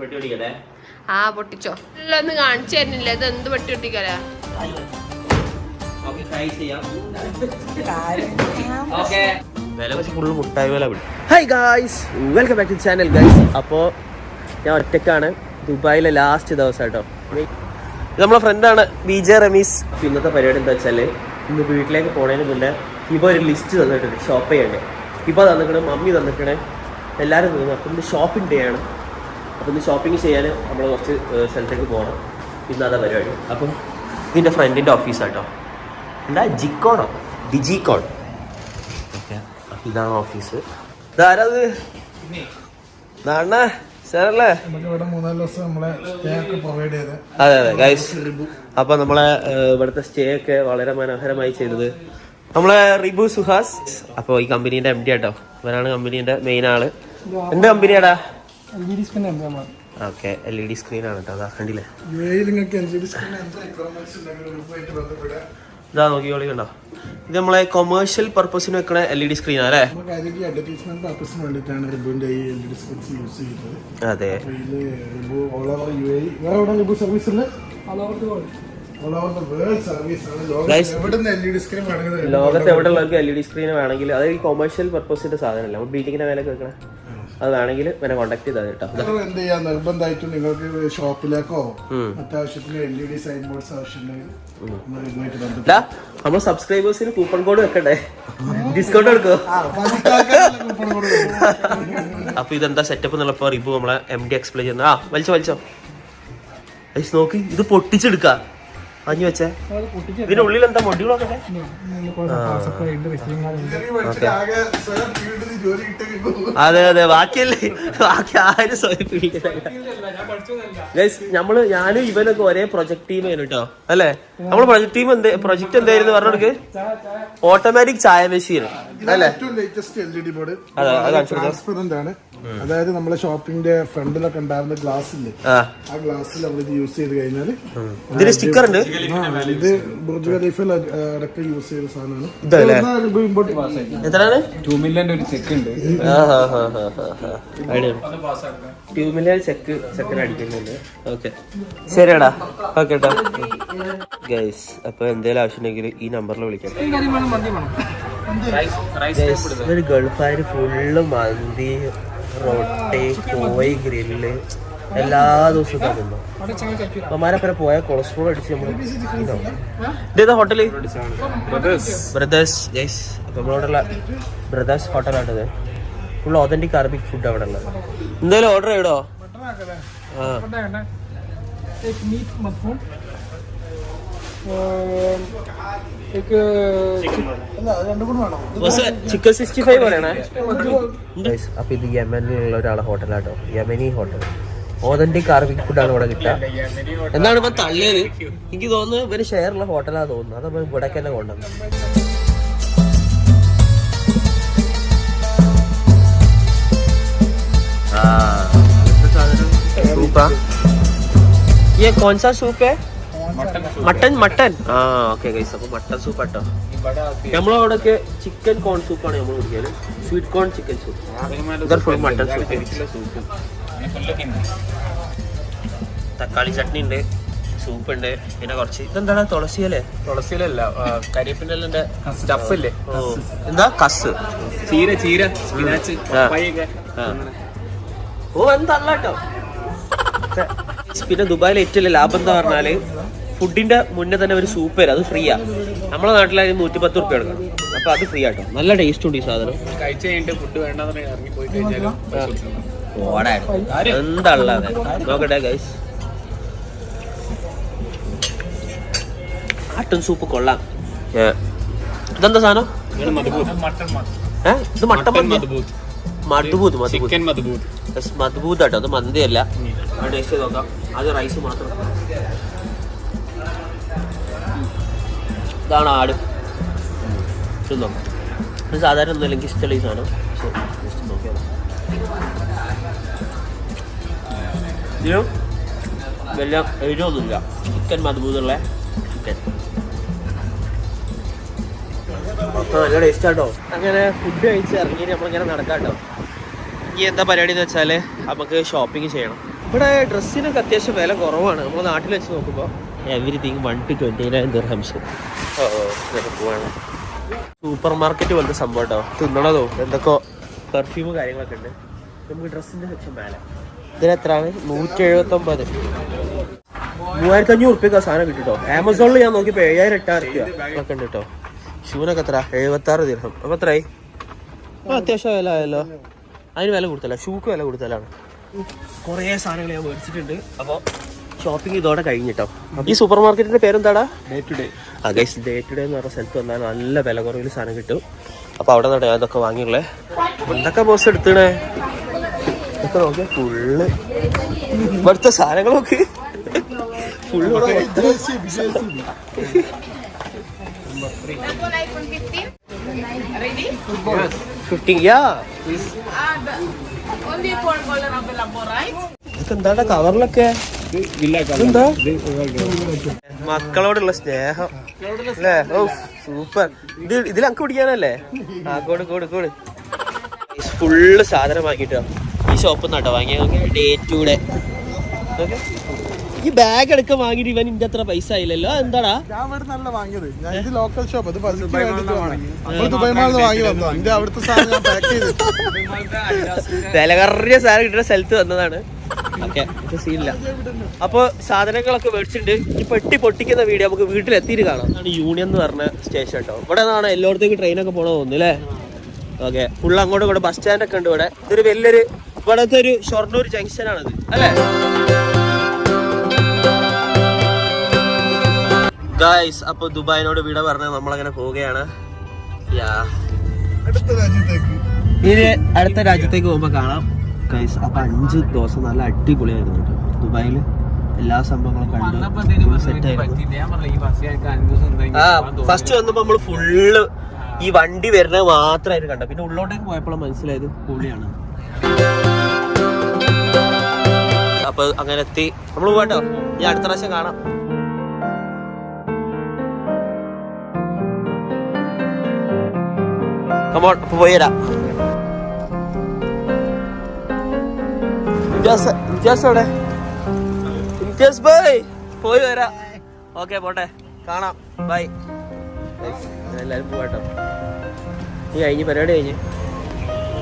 പെട്ടി ആ പൊട്ടിച്ചോ. ഒന്ന് കാണിച്ചു തരുന്നില്ല ഇത് എന്ത് പിടി. Hi guys welcome back to channel guys അപ്പോൾ ഞാൻ ഒറ്റക്കാണ്. ദുബായിലെ ലാസ്റ്റ് ദിവസം കേട്ടോ. ഇത് നമ്മളെ ഫ്രണ്ടാണ് ബി ജെ റമീസ്. ഇന്നത്തെ പരിപാടി എന്താ വെച്ചാൽ ഇന്ന് വീട്ടിലേക്ക് പോണതിന് മുന്നേ ഇപ്പോൾ ഒരു ലിസ്റ്റ് തന്നിട്ടുണ്ട് ഷോപ്പ് ചെയ്യണ്ടേ. ഇപ്പോൾ തന്നിട്ടുണ്ട് മമ്മി തന്നിക്കണേ എല്ലാവരും തോന്നുന്നു അപ്പം ഇന്ന് ഷോപ്പിംഗ് ഡേ ആണ്. അപ്പം ഇന്ന് ഷോപ്പിംഗ് ചെയ്യാൻ നമ്മൾ കുറച്ച് സ്ഥലത്തേക്ക് പോകണം ഇന്നതാ പരിപാടി. അപ്പം ഇതിന്റെ ഫ്രണ്ടിന്റെ ഓഫീസാട്ടോ എന്താ? ജിക്കോണോ? Digicon okay. ഇതാണ് ഓഫീസ് ഇതാരത്? സാറല്ലേ? അതെ അതെ ഗൈസ് അപ്പൊ നമ്മളെ ഇവിടുത്തെ സ്റ്റേ ഒക്കെ വളരെ മനോഹരമായി ചെയ്തത്. നമ്മളെ റിബു സുഹാസ്. അപ്പൊ ഈ കമ്പനീന്റെ എം ഡി ആട്ടോ. ഇവരാണ് കമ്പനീന്റെ മെയിൻ ആൾ. എന്ത് കമ്പനിയാടാ എൽ ജി ഡി സ്ക്രീൻ എന്താ നമ്മൾ? Okay L E D screen ആണ് കേട്ടോ അതാ കണ്ടില്ലേ? യു എയിൽ നിങ്ങൾക്ക് എൽ ജി ഡി സ്ക്രീൻ എന്താ റിക്വയർമെന്റ്സ് ഉണ്ടെങ്കിൽ ഗ്രൂപ്പുമായിട്ട് ബന്ധപ്പെടുക ഇതാ നോക്കിയോളി കണ്ടോ? ഇത് നമ്മളെ കൊമേഴ്ഷ്യൽ പർപ്പസിന് വെക്കണ എൽ ഇ ഡി സ്ക്രീൻ അല്ലേ? നമുക്ക് ആദ്യം അഡ്വർടൈസ്മെന്റ് പർപ്പസിന് വേണ്ടിയിട്ടാണ് റിബുവിന്റെ ഈ L G D screens use ചെയ്യുന്നത്. അതെ. അപ്പോൾ ഇതിൽ റിബു ഓൾ ഓവർ യു എ വേറെ എവിടെ റിബു സർവീസ് ഉള്ളത് all over the world all over the world service ലോകത്ത് എവിടെ ഉള്ളവർക്ക് എൽ ഇ ഡി സ്ക്രീൻ വേണമെങ്കിൽ അതായത് ഈ കൊമേഴ്ഷ്യൽ പർപ്പസിന്റെ സാധനമല്ല. ബിൽഡിങ്ങിന്റെ മേലൊക്കെ വെക്കണേ. അത് വേണമെങ്കിൽ എന്നെ കോൺടാക്ട് ചെയ്താൽ കേട്ടോ. എന്ത് ചെയ്യാം നിർബന്ധമായിട്ടും നിങ്ങൾക്ക് ഷോപ്പിലേക്കോ അത്യാവശ്യത്തിന് L E D sign boards ആവശ്യമുണ്ടെങ്കിൽ നമ്മൾ സബ്സ്ക്രൈബേഴ്സിന് കൂപ്പൺ കോഡ് വെക്കണ്ടേ? ഡിസ്കൗണ്ട് കൊടുക്കോ അപ്പൊ ഇതെന്താ സെറ്റപ്പ് എന്നുള്ളപ്പോ റിബു നമ്മളെ എം ഡി എക്സ്പ്ലെയിൻ ചെയ്യുന്ന. ആ വലിച്ചോ വലിച്ചോ. ഐസ് നോക്കി ഇത് പൊട്ടിച്ചെടുക്ക. അഞ്ഞു വെച്ചേ? ഇതിന്റെ ഉള്ളിൽ എന്താ മൊഡ്യൂളൊക്കെ? അതെ അതെ ബാക്കിയല്ലേ? ബാക്കി ആരും സ്വയം ഗൈസ് നമ്മൾ ഞാനും ഇവനൊക്കെ ഒരേ പ്രൊജക്ട് ടീം ആയിരുന്നു കേട്ടോ. അല്ലേ? നമ്മൾ പ്രൊജക്ട് ടീം എന്ത് പ്രൊജക്ട് എന്തായിരുന്നു പറഞ്ഞെടുക്ക് ഓട്ടോമാറ്റിക് ചായ മെഷീൻ അല്ലേ? ബോർഡ് അതെ, അത് കാണിച്ചു ആണ്. അതായത് നമ്മളെ ഷോപ്പിന്റെ ഫ്രണ്ടിലൊക്കെ ഉണ്ടായിരുന്ന ഗ്ലാസ് ഇല്ലേ ആ ഗ്ലാസ്സിൽ നമ്മൾ ഇത് യൂസ് ചെയ്ത് കഴിഞ്ഞാൽ ഇതിന് സ്റ്റിക്കർ ഉണ്ട്? ഇത് ബുർജ് ഖലീഫിൽ അടക്കം യൂസ് ചെയ്ത സാധനമാണ്? ഇമ്പോർട്ട് എത്രയാണ്? ടൂ മില്യന്റെ ഒരു ചെക്ക് ഉണ്ട്. ടൂ ചെക്ക് ചെക്കൻ അടിക്കുന്നുണ്ട്. ഓക്കെ ശരിടാ ഓക്കെ ഗൈസ് അപ്പൊ എന്തെങ്കിലും ആവശ്യമുണ്ടെങ്കിൽ ഈ നമ്പറിൽ വിളിക്കാം. ഒരു ഗൾഫാര് ഫുള്ള് മന്തി റോട്ടി കോഴി ഗ്രില്ല് എല്ലാ ദിവസവും കഴിക്കുന്നു അമ്മമാരപ്പനെ പോയ കൊളസ്ട്രോൾ അടിച്ച് നമ്മൾ ഹോട്ടൽ ബ്രദേഴ്സ് യെസ് നമ്മളോടുള്ള ബ്രദേഴ്സ് ഹോട്ടലാണിത് ഫുൾ ഓതന്റിക് അറബിക് ഫുഡ് അവിടെ ഉള്ളത് എന്തായാലും ഓർഡർ ചെയ്യടോ? ആ. ചിക്കൻ സിക്സ്റ്റി ഫൈവ് പറയണേ Guys, അപ്പൊ ഇത് യമനിലുള്ള ഒരാളെ ഹോട്ടലാട്ടോ യമനി ഹോട്ടൽ ഓതന്റിക് അറബിക് ഫുഡാണ് ഇവിടെ കിട്ടുക എന്താണ് ഇപ്പൊ തള്ളിയത് എനിക്ക് തോന്നുന്നു ഇവര് ഷെയറുള്ള ഹോട്ടലാ തോന്നുന്നു അതപ്പോ ഇവിടേക്ക് തന്നെ കൊണ്ടുവന്നു सूप ये कौन सा सूप है മട്ടൻ മട്ടൻ ആ ഓക്കെ ഗൈസ് അപ്പൊ മട്ടൻ സൂപ്പ് ആട്ടോ. നമ്മളവിടെയൊക്കെ ചിക്കൻ കോൺ സൂപ്പാണ് നമ്മൾ കുടിക്കാറ് sweet corn chicken soup full mutton soup തക്കാളി ചട്നി ഉണ്ട് സൂപ്പ് ഉണ്ട് പിന്നെ കുറച്ച് ഇതെന്താണ് തുളസിയല്ലേ തുളസിയിലല്ല കരിയപ്പിന്റെ സ്റ്റഫ് ഇല്ലേ എന്താ? കസ് ചീര ചീര ഓ എന്താ പിന്നെ ദുബായിൽ ഏറ്റവും ലാഭം എന്താ പറഞ്ഞാൽ ഫുഡിന്റെ മുന്നേ തന്നെ ഒരു സൂപ്പ് തരും അത് ഫ്രീയാ നമ്മളെ നാട്ടിലായി നൂറ്റി പത്ത് റുപ്യ എടുക്കണം അപ്പൊ അത് ഫ്രീ ആട്ടോ നല്ല ടേസ്റ്റ് ഉണ്ട് ഈ സാധനം. കഴിച്ചു കഴിഞ്ഞിട്ട് ഫുഡ് വേണ്ടെന്ന് ഇറങ്ങി പോയി കഴിഞ്ഞാലും എന്താള്ളത് നോക്കട്ടെ ഗൈസ് ആട്ടൻ സൂപ്പ് കൊള്ളാം. ഇതെന്താ സാധനം? ഇത് മട്ടൻ മന്തി മധുബൂത്ത് മധുബൂത്ത് മധുബൂത്ത് മധുബൂത്ത് കേട്ടോ അത് മന്തിയല്ല. ടേസ്റ്റ് നോക്കാം. അത് റൈസ് മാത്രം. ഇതാണ് ആട്. തിന്നോ ഇത് സാധാരണ ഒന്നും എനിക്ക് ഇഷ്ടമുള്ള ഈ സാധനം. Just നോക്കിയാലോ ഇതിനും വലിയ എരിവൊന്നുമില്ല. ചിക്കൻ മധുബൂതുള്ള ചിക്കൻ നല്ല ടേസ്റ്റാട്ടോ അങ്ങനെ ഫുഡ് കഴിച്ച് ഇറങ്ങി നമ്മളിങ്ങനെ നടക്കാട്ടോ. കേട്ടോ ഇനി എന്താ പരിപാടി എന്ന് വെച്ചാൽ നമുക്ക് ഷോപ്പിംഗ് ചെയ്യണം. ഇവിടെ ഡ്രസ്സിനൊക്കെ അത്യാവശ്യം വില കുറവാണ്. നമ്മൾ നാട്ടിൽ വെച്ച് നോക്കുമ്പോൾ everything one two twenty nine dirhams പോവാണ് സൂപ്പർ മാർക്കറ്റ് പോലത്തെ സംഭവം കേട്ടോ തിന്നണതോ? എന്തൊക്കെ? പെർഫ്യൂം കാര്യങ്ങളൊക്കെ ഉണ്ട്. നമുക്ക് ഡ്രസ്സിന്റെ സെക്ഷൻ മേലെ. ഇതിന് എത്രയാണ്? നൂറ്റി എഴുപത്തി ഒമ്പത് മൂവായിരത്തി അഞ്ഞൂറ് റുപ്യക്ക് സാധനം കിട്ടും കേട്ടോ ആമസോണിൽ ഞാൻ നോക്കിയപ്പോൾ ഏഴായിരം എട്ടായിരം റുപ്യ ഒക്കെ ഉണ്ട് കേട്ടോ ഷൂനൊക്കെ എത്ര എഴുപത്തി ആറ് ദീർഘം അപ്പൊ എത്രയായി? ആ അത്യാവശ്യം വില ആയല്ലോ അതിന് വില കൊടുത്തല്ല ഷൂക്ക് വില കൊടുത്തലാണ് കുറേ സാധനങ്ങൾ ഞാൻ മേടിച്ചിട്ടുണ്ട്. അപ്പോൾ ഷോപ്പിംഗ് ഇതോടെ കഴിഞ്ഞിട്ടോ. ഈ സൂപ്പർ മാർക്കറ്റിന്റെ പേരെന്താടാ? ഡേ ടു ഡേ ആ ഗൈസ് ഡേ ടു ഡേ എന്ന് പറഞ്ഞ സ്ഥലത്ത് വന്നാൽ നല്ല വില കുറവിൽ സാധനം കിട്ടും. അപ്പോൾ അവിടെ നിന്നാണ് ഞാൻ ഇതൊക്കെ വാങ്ങിയുള്ളേ. എന്തൊക്കെ ബോസ് എടുത്തണേ. ഇതൊക്കെ നോക്കിയ ഫുള്ള് ഇവിടുത്തെ സാധനങ്ങൾ നോക്ക് ഫുള്ള് ഇതൊക്കെ എന്താണ് കവറിലൊക്കെ മക്കളോടുള്ള സ്നേഹം. അല്ലേ? ഓ സൂപ്പർ. ഇത് ഇതിൽ അങ്ങ് പിടിക്കാനല്ലേ? ആ കോട് കോട് കോട്. ഫുള്ള് സാധനം വാങ്ങിട്ടോ ഈ ഷോപ്പ് നട്ടോ വാങ്ങിയ ഡേ ഡേറ്റൂടെ. ഈ ബാഗ് എടുക്ക വാങ്ങിട്ട് ഇവൻ ഇന്റെ അത്ര പൈസ ആയില്ലല്ലോ. എന്താടാ ഞാൻ ഇവിടെ നല്ല വാങ്ങിയത്. ഞാൻ ഇത് ലോക്കൽ ഷോപ്പ് അത് ദുബായ് മാളിൽ വാങ്ങി. വന്നു എന്റെ അവിടുത്തെ സാധനം വില കറിയ സാധനം കിട്ടുന്ന സ്ഥലത്ത് വന്നതാണ്. ഓക്കെ സീനില്ല. അപ്പൊ സാധനങ്ങളൊക്കെ മേടിച്ചിട്ടുണ്ട്. ഈ പെട്ടി പൊട്ടിക്കുന്ന വീഡിയോ നമുക്ക് വീട്ടിലെത്തിയിട്ട് കാണാം. അതാണ് യൂണിയൻ എന്ന് പറഞ്ഞ സ്റ്റേഷൻ കേട്ടോ. ഇവിടെ നിന്നാണ് എല്ലായിടത്തേക്ക് ട്രെയിനൊക്കെ പോണ തോന്നുന്നു അല്ലേ? ഓക്കെ ഫുള്ള് അങ്ങോട്ടും ഇവിടെ ബസ് സ്റ്റാൻഡ് ഒക്കെ ഉണ്ട് ഇവിടെ. ഇതൊരു വലിയൊരു ഇവിടത്തെ ഒരു ഷൊർണൂർ ജംഗ്ഷൻ ആണത്. അല്ലേ? ഗായ്സ് അപ്പൊ ദുബായിനോട് വിട പറഞ്ഞ് നമ്മളങ്ങനെ പോവുകയാണ്. യാ അടുത്ത രാജ്യത്തേക്ക്. ഇനി അടുത്ത രാജ്യത്തേക്ക് പോകുമ്പോ കാണാം. ഗൈസ് അപ്പൊ അഞ്ച് ദിവസം നല്ല അടിപൊളിയായിരുന്നു കേട്ടോ. ദുബായിൽ എല്ലാ സംഭവങ്ങളും കണ്ടു. ഫസ്റ്റ് വന്നപ്പോ നമ്മൾ ഫുള്ള് ഈ വണ്ടി വരുന്നത് മാത്രമായിട്ട് കണ്ട പിന്നെ ഉള്ളോട്ടേക്ക് പോയപ്പോഴും മനസ്സിലായത് പുള്ളിയാണ് അപ്പൊ അങ്ങനെ എത്തി. നമ്മൾ പോകട്ടോ ഈ അടുത്ത പ്രാവശ്യം കാണാം. കമോൺ അപ്പൊ പോയി തരാം ഇംതിയാസ് ഇംതിയാസ് എവിടെ ബൈ പോയി വരാം. ഓക്കെ പോട്ടെ. കാണാം. ബൈ എല്ലാരും പോവാട്ടോ നീ കഴിഞ്ഞ് പരിപാടി കഴിഞ്ഞ്.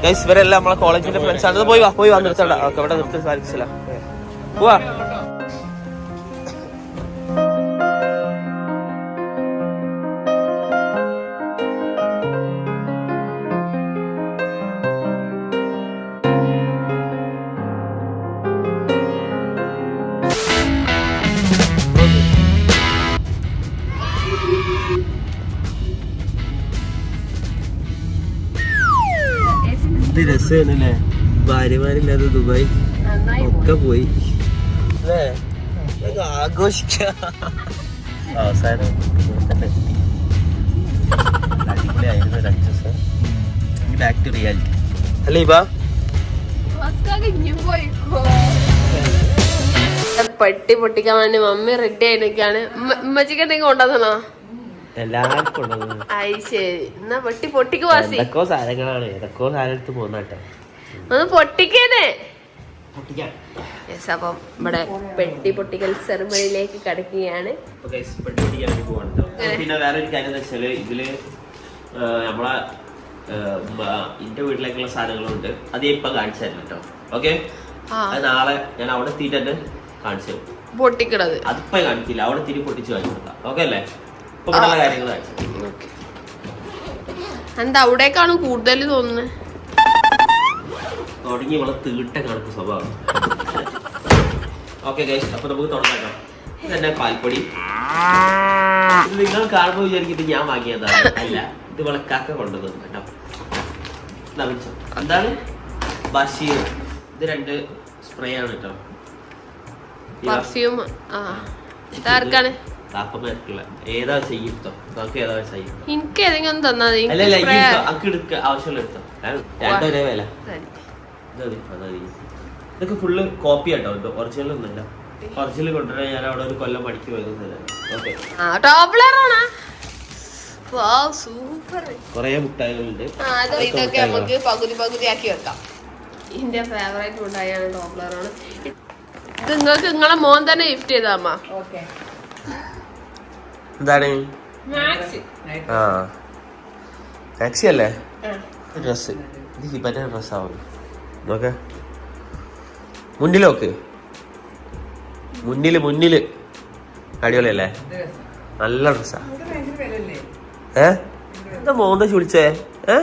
ഗൈസ് ഇവരെല്ലാം നമ്മളെ കോളേജിന്റെ ഫ്രണ്ട്സ് ആണ്. പോയി വാ പോയി വാ നിർത്തണ്ട. ഓക്കെ ഇവിടെ നിർത്തി സാധിച്ചില്ല പോവാ. ഭാര്യമാരില്ലാതെ ദുബായ് ഒക്കെ പോയി. അല്ലേ? ആഘോഷിക്ക. അവസാനം ഇവിടെ തന്നെ എത്തി. അടിപൊളിയായിരുന്നു ഒരു അഞ്ച് ദിവസം. ബാക്ക് ടു റിയാലിറ്റി അല്ലേ ഇബാ? പെട്ടി പൊട്ടിക്കാൻ വേണ്ടി മമ്മി റെഡി ആയിട്ടൊക്കെയാണ്. ഉമ്മച്ചിക്ക് എന്തെങ്കിലും കൊണ്ടുവന്നോ എല്ലാവർക്കും ശരി. എന്നാ പട്ടി പൊട്ടിക്ക് വാസി. എന്തൊക്കെയോ സാധനങ്ങളാണ്. ഏതൊക്കെ സാധനം എടുത്ത് പോന്നാട്ടെ ഒന്ന് പൊട്ടിക്കേനെ പൊട്ടിക്കാം. യെസ് അപ്പം ഇവിടെ പെട്ടി പൊട്ടിക്കൽ സെറമണിയിലേക്ക് കടക്കുകയാണ്. പിന്നെ വേറൊരു കാര്യം എന്താ വെച്ചാൽ ഇതിൽ നമ്മളെ എന്റെ വീട്ടിലേക്കുള്ള സാധനങ്ങളുണ്ട്. അത് ഇപ്പൊ കാണിച്ചു തരണം കേട്ടോ ഓക്കെ. നാളെ ഞാൻ അവിടെ എത്തിയിട്ട് തന്നെ കാണിച്ചു പൊട്ടിക്കണത്. അതിപ്പോ കാണിക്കില്ല. അവിടെ തിരി പൊട്ടിച്ച് കാണിച്ചു കൊടുക്കാം. ഓക്കെ അല്ലേ? ഇപ്പൊ കാര്യങ്ങൾ കാണിച്ചു എന്താ അവിടേക്കാണ് കൂടുതൽ തോന്നുന്നത് തുടങ്ങി വളരെ തീട്ട കണക്ക് സ്വഭാവം. ഓക്കെ ഗൈസ് അപ്പൊ നമുക്ക് തുടങ്ങാം ഇതെന്നെ പാൽപ്പൊടി നിങ്ങൾ കാണുമ്പോൾ വിചാരിക്കും ഇത് ഞാൻ വാങ്ങിയതാണ്. അല്ല ഇത് വിളക്കാക്ക കൊണ്ടുവന്നു കേട്ടോ. എന്താണ്? ബഷീർ. ഇത് രണ്ട് സ്പ്രേ ആണ് കേട്ടോ. പെർഫ്യൂം ഏതാ ചെയ്യിട്ടോ നമുക്ക് ഏതാ ചെയ്യും എനിക്ക് ഏതെങ്കിലും തന്നാ മതി. ആവശ്യമുള്ള എടുത്തോ. രണ്ടോ വില ഇതൊക്കെ ഫുള്ള് കോപ്പി ആട്ടോ. ഇത് ഒറിജിനൽ ഒന്നുമില്ല. ഒറിജിനൽ കൊണ്ടുവരാൻ ഞാൻ അവിടെ ഒരു കൊല്ലം പണിക്ക് പോയതൊന്നുമില്ല ഓക്കെ ആ ടോപ്ലറാണോ വാവ് സൂപ്പർ. കുറേ മുട്ടായികളുണ്ട്. ആ ഇതൊക്കെ നമുക്ക് പകുതി പകുതി ആക്കി വെക്കാം. എന്റെ ഫേവറേറ്റ് മുട്ടായാണ് ടോപ്ലറാണ് ഇത് നിങ്ങൾക്ക് നിങ്ങളെ മോൻ തന്നെ ഗിഫ്റ്റ് ചെയ്താമ്മ എന്താണ്? മാക്സി. ആ. ടാക്സി അല്ലേ? ഡ്രസ് ഇത് ഹിബന്റെ ഡ്രസ്സാവും നോക്കെ. മുന്നിലോക്ക്. മുന്നിൽ മുന്നിൽ. അടിപൊളിയല്ലേ? നല്ല ഡ്രസ്സാ. ഏ? എന്താ മോന്ത ചുളിച്ചേ? ഏ?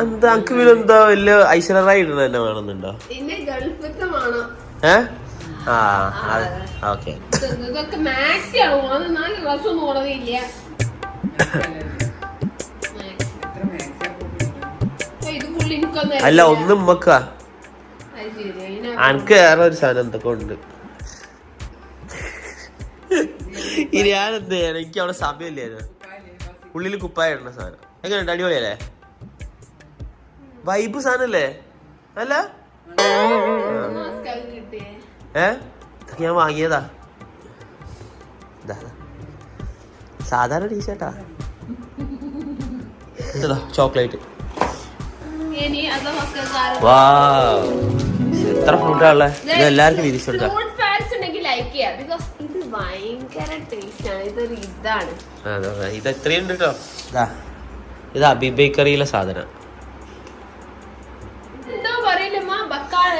എന്താ അനക്ക് പിന്നെ എന്താ വലിയ ഐശ്വര്യറായി ഇടുന്ന തന്നെ വേണമെന്നുണ്ടോ? ഏ? ആ ഓക്കെ. നാല് അല്ല ഒന്നും ഉമ്മക്കാ അനക്ക് വേറെ ഒരു സാധനം എന്തൊക്കെ ഉണ്ട്. ഇനി ഞാൻ എന്ത് ചെയ്യണം? എനിക്ക് അവിടെ സമയമില്ലായിരുന്നു ഉള്ളിൽ കുപ്പായ ഇടണ സാധനം. എങ്ങനെയുണ്ട് അടിപൊളിയല്ലേ? വൈബ് സാധനല്ലേ? അല്ല? ഏ? ഇതൊക്കെ ഞാൻ വാങ്ങിയതാ. സാധാരണ ടീഷർട്ടാ. ചോക്ലേറ്റ്. എത്ര ഫ്രൂട്ടാ ഉള്ളത് ഇത് എല്ലാവർക്കും വിരിച്ചു കൊടുക്കാം. ഫ്രൂട്ട് ഫാൻസ് ഉണ്ടെങ്കിൽ ലൈക്ക് ചെയ്യാം. ബിക്കോസ് ഇത് ഭയങ്കര ടേസ്റ്റ് ആണ്. ഇതൊരു ഇതാണ്. അതെ, അതെ. ഇത് എത്രയും ഉണ്ട് കേട്ടോ ഇതാ അബി ബേക്കറിയിലെ സാധനം.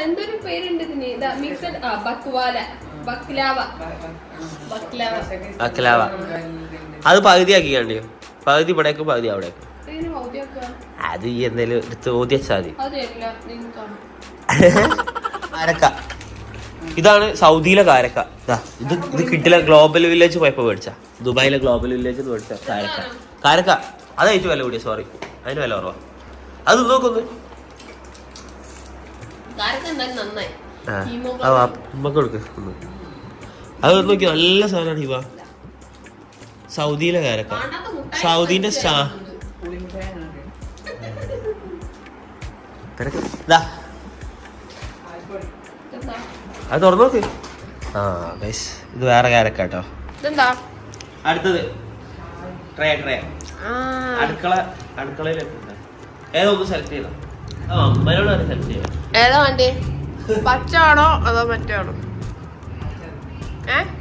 എന്തൊരു പേരുണ്ട് ഇതിന്? Mixed baklava. ബക്ലാവ. ബക്ലാവ. അത് പകുതിയാക്കി കണ്ടിയോ പകുതി ഇവിടേക്ക് പകുതി അവിടേക്ക്. അത് ഈ എന്തേലും എടുത്ത് ഓതി വെച്ചാൽ മതി. കാരക്ക. ഇതാണ് സൗദിയിലെ കാരക്ക. ഇതാ ഇത് കിട്ടില്ല. ഗ്ലോബൽ വില്ലേജ് പോയപ്പോ മേടിച്ച. ദുബായിലെ ഗ്ലോബൽ വില്ലേജ് മേടിച്ച കാരക്ക. കാരക്ക അത് ഏറ്റവും വില കൂടിയ? സോറി അതിന് വില കുറവാ. അത് നോക്കൊന്ന്. അത് നോക്കി നല്ല സാധനമാണ് ഹിവ സൗദിയിലെ കാരക്ക. സൗദിന്റെ സ്റ്റാ ഇതാ ഇതെന്താ? അത് തുറന്നു നോക്ക്. ആ ബൈസ് ഇത് വേറെ കാരക്ക കേട്ടോ ഇതെന്താ? അടുത്തത്. ട്രേ ട്രേ ആ. അടുക്കള അടുക്കളയിലേക്ക് ഏതോ ഒന്ന് സെലക്ട് ചെയ്തോ. ആ അമ്മയോട് സെലക്ട് ചെയ്യാം ഏതാ വണ്ടി? പച്ച ആണോ? അതോ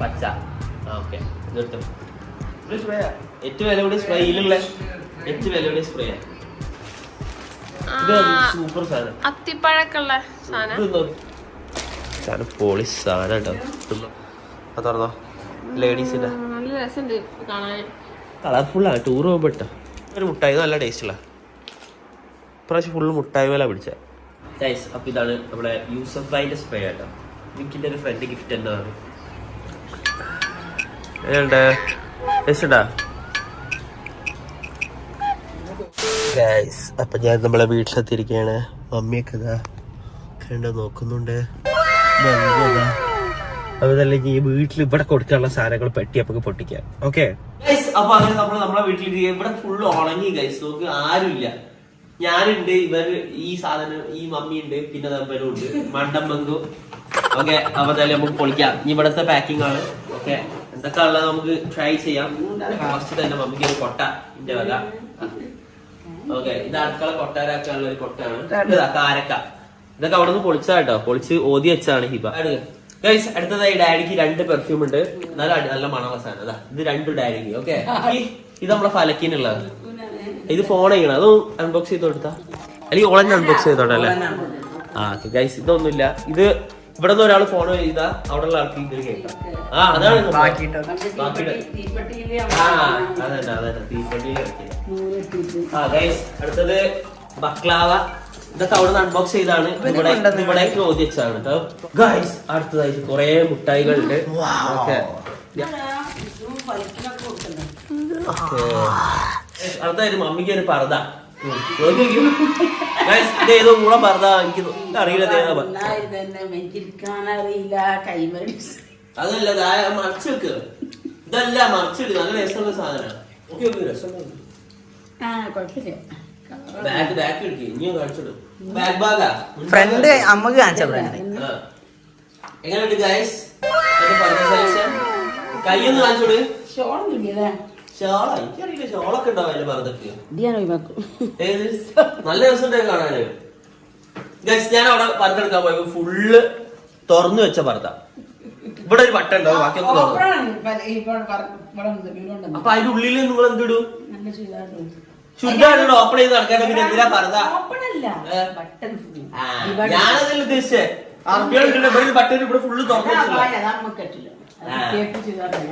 പച്ച. ഇതെടുത്തോ ഇത് സ്പ്രേ ഇല്ലേ വില സ്പ്രേയിലുള്ള ഏറ്റവും വില കൂടി സ്പ്രേ ഇത് സൂപ്പർ സാധനം? അത്തിപ്പഴക്കുള്ള സാധനം. തിന്നോ. സാധനം കേട്ടോ. അത് തുറന്നോ? ലേഡീസിന്റെ. കളർഫുള്ളാ ടൂർ പോകുമ്പോ ഇട്ടോ. ഒരു മുട്ടായി നല്ല ടേസ്റ്റുള്ള. ഇപ്രാവശ്യം ഫുള്ള് മുട്ടായി മേല പിടിച്ച. ഗൈസ് അപ്പൊ ഇതാണ് നമ്മുടെ യൂസഫ് ബൈന്റെ സ്പ്രേ കേട്ടോ. വിക്കിന്റെ ഒരു ഫ്രണ്ട് ഗിഫ്റ്റ് എന്താണ് എങ്ങനെയുണ്ട്? ടേസ്റ്റുണ്ടാ ഗൈസ് അപ്പൊ ഞാൻ നമ്മളെ വീട്ടിലെത്തിയിരിക്കുകയാണ്. മമ്മിയൊക്കെ ഇതാ കണ്ട നോക്കുന്നുണ്ട്. അപ്പൊ ഈ വീട്ടിൽ ഇവിടെ കൊടുക്കാനുള്ള സാധനങ്ങൾ പെട്ടി അപ്പൊ പൊട്ടിക്കാം. ഓക്കെ അപ്പൊ അങ്ങനെ നമ്മൾ നമ്മളെ വീട്ടിൽ ഇവിടെ ഫുള്ള് ഉണങ്ങി ഗൈസ് നോക്ക് ആരുമില്ല. ഞാനുണ്ട് ഇവർ ഈ സാധനം ഈ മമ്മി ഉണ്ട് പിന്നെ തമ്പനും ഉണ്ട്. മണ്ടം പങ്കു ഓക്കെ അപ്പൊ തന്നെ നമുക്ക് പൊളിക്കാം. ഇവിടത്തെ പാക്കിംഗ് ആണ്. ഓക്കെ എന്തൊക്കെ നമുക്ക് ട്രൈ ചെയ്യാം. ഫസ്റ്റ് തന്നെ മമ്മിക്ക് ഒരു കൊട്ട ഇന്റെ വക. ഓക്കെ ഇത് അടുക്കള കൊട്ടാരാക്കാനുള്ള ഒരു കൊട്ടാണ്. ഇതാ. കാരക്ക. ഇതൊക്കെ അവിടെ നിന്ന് പൊളിച്ചാ കേട്ടോ. പൊളിച്ച് ഓതി വെച്ചാണ് ഹിബ. ഗൈസ് അടുത്തതായി ഡാഡിക്ക് രണ്ട് പെർഫ്യൂം ഉണ്ട്. നല്ല നല്ല മണമുള്ള സാധനം. അതാ ഇത് രണ്ട് ഡാഡിക്ക് ഓക്കെ ഇത് നമ്മളെ ഫലക്കിനുള്ളത്. ഇത് ഫോൺ ചെയ്യണം. അത് അൺബോക്സ് ചെയ്ത് കൊടുത്താ? അല്ലെങ്കിൽ ഓളന്നെ അൺബോക്സ് ചെയ്തോട്ടെ അല്ലേ? ആ ഗൈസ് ഇതൊന്നുമില്ല. ഇത് ഇവിടെ നിന്ന് ഒരാൾ ഫോൺ ചെയ്താ അവിടെ ഉള്ള ആൾക്ക് ഇത് കേൾക്കാം. ആ അതാണ്. ബാക്കിയുടെ ആ അതന്നെ അതന്നെ. തീപ്പെട്ടിയിൽ അടുത്തത് ബക്ലാവ. ഇതൊക്കെ അവിടെ നിന്ന് അൺബോക്സ് ചെയ്താണ് ഇവിടെ ഇവിടെ ഓതി വെച്ചാണ് കേട്ടോ. ഗൈസ് അടുത്തതായിട്ട് കുറെ മുട്ടായികളുണ്ട്. ഓക്കെ. അടുത്തായിട്ട് മമ്മിക്ക് ഒരു പർദ്ദ. ഏതോ കൂടെ പർദ്ദ എനിക്ക് അറിയില്ല അതല്ല ദാ മറിച്ച് വെക്കുക ഇതല്ല മറിച്ചിട് നല്ല രസമുള്ള സാധനമാണ്. ഓക്കെ ഓക്കെ രസമുണ്ട് ബാക്ക് ബാഗ് ഇനിയും കാണിച്ചിടും ഫ്രണ്ട് അമ്മയ്ക്ക് കാണിച്ചോളൂ ബ്രാൻഡ് ആ. എങ്ങനെയുണ്ട് ഗൈസ് കൈയൊന്ന് കാണിച്ചോട്. ഷോളൊന്നും ഇല്ലല്ലേ ഷോള? എനിക്കറിയില്ല. ഷോളൊക്കെ ഉണ്ടാവും അതിന്റെ പറഞ്ഞക്ക് ഇടിയാണ് ഒഴിവാക്കും ഏത്? നല്ല രസമുണ്ടായി കാണാന്. ഗൈസ് ഞാൻ അവിടെ പന്തെടുക്കാൻ പോയപ്പോ ഫുള്ള് തുറന്നു വെച്ച പർദ്ദ. ഇവിടെ ഒരു വട്ടം ഉണ്ടാവും ബാക്കിയൊക്കെ തുറന്നു. അപ്പൊ അതിന്റെ ഉള്ളിൽ നിങ്ങൾ എന്തിടും ശുദ്ധമായിട്ട് ഓപ്പൺ ചെയ്ത് നടക്കാൻ പിന്നെ എന്തിനാ പറഞ്ഞ? ഞാനതിൽ ഉദ്ദേശിച്ചേ ബട്ടൺ ഇവിടെ ഫുള്ള് തുറന്നു.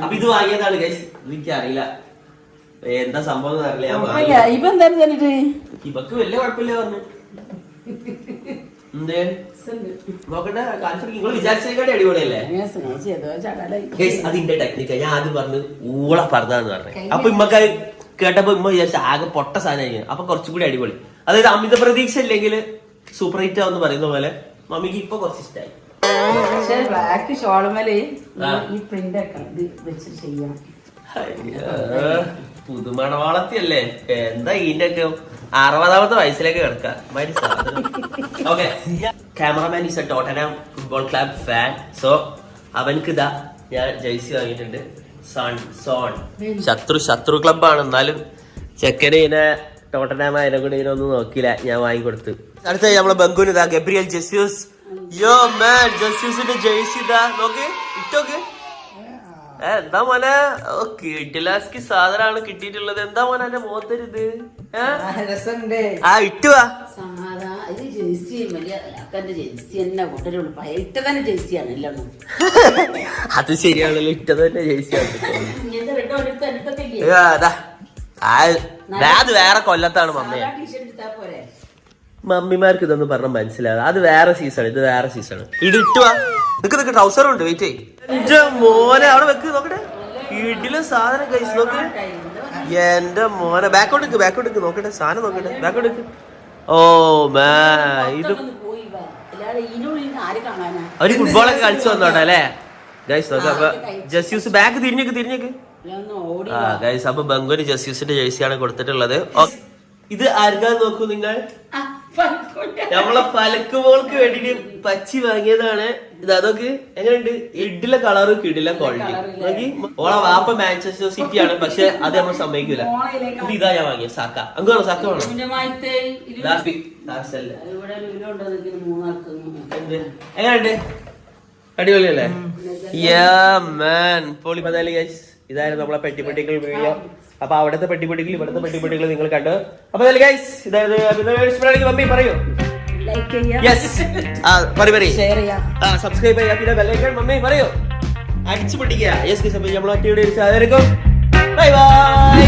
അപ്പൊ ഇത് വാങ്ങിയതാണ് ഗൈസ് എനിക്ക് അറിയില്ല എന്താ സംഭവം അറിയില്ല. ഇപ്പൊ എന്തായാലും തന്നിട്ട് ഇവക്ക് വലിയ കുഴപ്പമില്ല പറഞ്ഞു. എന്തേ? നോക്കട്ടെ കാണിച്ചു നിങ്ങൾ വിചാരിച്ചേക്കാട്ടി അടിപൊളിയല്ലേ? അതിന്റെ ടെക്നിക്കാ ഞാൻ ആദ്യം പറഞ്ഞു ഊള പർദ്ദാന്ന് പറഞ്ഞു. അപ്പൊ ഇമ്മക്ക് കേട്ടപ്പോ ഇമ്മ വിചാരിച്ച ആകെ പൊട്ട സാധനം അപ്പൊ കുറച്ചും കൂടി അടിപൊളി. അതായത് അമിത പ്രതീക്ഷ ഇല്ലെങ്കിൽ സൂപ്പർ ഹിറ്റ് ആവെന്ന് പറയുന്ന പോലെ മമ്മിക്ക് ഇപ്പൊ കുറച്ച് ഇഷ്ടമായി പുതുമണ ബ്ലാക്ക് ഷോളുമേൽ ഈ പ്രിന്റ് ഒക്കെ ഇത് വെച്ചിട്ട് ചെയ്യണം. പുതുമണവാളത്തിയല്ലേ? എന്താ ഇതിന്റെ ഒക്കെ അറുപതാമത്തെ വയസ്സിലേക്ക് കിടക്കാം. Okay cameraman is a Tottenham football club fan so അവൻക്ക് ഇതാ ഞാൻ ജേഴ്സി വാങ്ങിയിട്ടുണ്ട്. ശത്രു ശത്രു ക്ലബാണ് എന്നാലും ചെക്കന് ഇതിനെ ടോട്ടനാം അതിനെ കൂടി ഇതിനൊന്നും നോക്കിയില്ല. ഞാൻ വാങ്ങിക്കൊടുത്ത്. അടുത്ത നമ്മളെ ബംഗുന് ഇതാ ഗബ്രിയൽ ജസ്യൂസ്. യോ മാൻ ജസ്യൂസിന്റെ ജേഴ്സി ഇതാ. നോക്ക് ഇട്ടോക്ക് ഏ, എന്താ മോനെ? കിഡിലാസ്കി സാധനമാണ് കിട്ടിയിട്ടുള്ളത്. എന്താ മോനെ എന്റെ? രസമുണ്ട്. ആ ഇട്ടുവാ വലിയ ജേഴ്സി തന്നെ കൊണ്ടുവരുള്ളൂ. പയറ്റ തന്നെ ജേഴ്സിയാണ് എല്ലാം അത് ശരിയാണല്ലോ ഇട്ട തന്നെ എടുക്കത്തില്ലേ അതാ. വേറെ കൊല്ലത്താണ് മമ്മി മമ്മിമാർക്ക് ഇതൊന്നും പറഞ്ഞ മനസ്സിലാവും അത് വേറെ സീസൺ ഇത് വേറെ സീസൺ ഇടിട്ടുവാ നിക്ക് നിക്ക് ട്രൗസർ ഉണ്ട് വെയിറ്റ് എന്റെ മോനെ അവിടെ വെക്ക് നോക്കട്ടെ. ഇടിലും സാധനം കഴിച്ച് നോക്ക്. എന്റെ മോനെ ബാക്കോട്ട് ബാക്കോട്ട് നോക്കട്ടെ. സാധനം നോക്കട്ടെ ബാക്കോട്ട് ഓ മാ ഇത് അവർ ഫുട്ബോളൊക്കെ കളിച്ചു വന്നോട്ടെ അല്ലേ? ഗൈസ് നോക്കാം അപ്പൊ ജസ്യൂസ് ബാക്ക് തിരിഞ്ഞേക്ക് തിരിഞ്ഞേക്ക്. ആ ഗൈസ് അപ്പൊ ബംഗുന് ജസ്യൂസിന്റെ ജേഴ്സിയാണ് കൊടുത്തിട്ടുള്ളത്. ഇത് ആർക്കാ നോക്കൂ നിങ്ങൾ? ആ, പലക്ക് പോൾക്ക് വേണ്ടിട്ട് പച്ചി വാങ്ങിയതാണ്. ഇത് അതൊക്കെ എങ്ങനെയുണ്ട്? ഇഡിലെ കളറ് കിടില ക്വാളിറ്റി നോക്കി. ഓളെ വാപ്പ മാഞ്ചസ്റ്റർ സിറ്റി ആണ്. പക്ഷെ അത് നമ്മൾ സമ്മതിക്കൂല. ഇത് ഇതാ ഞാൻ വാങ്ങിയ സാക്ക അങ്ങ് വേണോ? സാക്ക വേണോ? എങ്ങനെയുണ്ട്? അടിപൊളിയല്ലേ? യാ മാൻ പൊളി പതാലി ഗൈസ് ഇതായിരുന്നു നമ്മളെ പെട്ടിപ്പെട്ടികൾ വീഡിയോ അപ്പൊ അവിടുത്തെ പെട്ടിപ്പെട്ടികൾ ഇവിടുത്തെ പെട്ടിപ്പെട്ടികൾ നിങ്ങൾ കണ്ടു. അപ്പൊ ഗൈസ് മമ്മി പറയൂ. ലൈക്ക് ചെയ്യാം. യെസ് ആ പറയൂ പറയൂ. ഷെയർ ചെയ്യാം. ആ സബ്സ്ക്രൈബ് ചെയ്യുക പിന്നെ ബെല്ലൈക്കൺ മമ്മി പറയൂ. അടിച്ചു പിടിക്കുക യെസ് നമ്മൾ ഒറ്റ വീഡിയോ ബൈ ബൈ